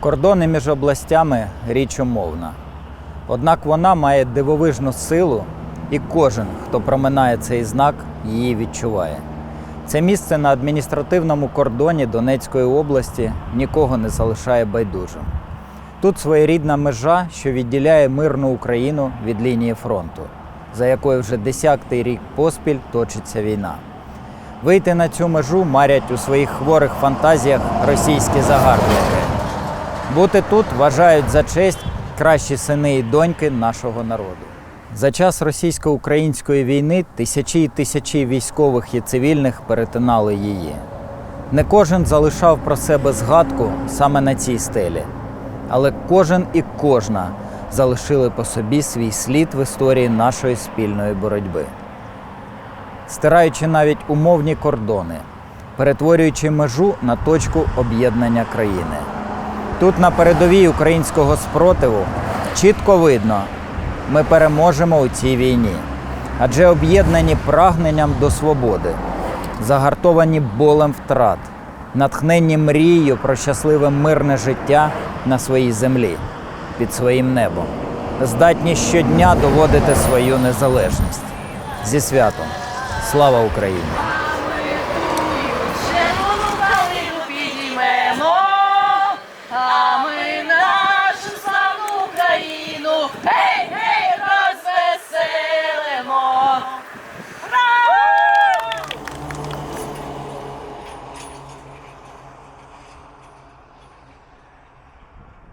Кордони між областями річ умовна. Однак вона має дивовижну силу, і кожен, хто проминає цей знак, її відчуває. Це місце на адміністративному кордоні Донецької області нікого не залишає байдужим. Тут своєрідна межа, що відділяє мирну Україну від лінії фронту, за якою вже десятий рік поспіль точиться війна. Вийти на цю межу марять у своїх хворих фантазіях російські загарбники. Бути тут вважають за честь кращі сини і доньки нашого народу. За час російсько-української війни тисячі і тисячі військових і цивільних перетинали її. Не кожен залишав про себе згадку саме на цій стелі, але кожен і кожна залишили по собі свій слід в історії нашої спільної боротьби стираючи навіть умовні кордони, перетворюючи межу на точку об'єднання країни. Тут на передовій українського спротиву чітко видно, ми переможемо у цій війні, адже об'єднані прагненням до свободи, загартовані болем втрат, натхненні мрією про щасливе мирне життя на своїй землі під своїм небом, здатні щодня доводити свою незалежність. Зі святом! Слава Україні! Hey!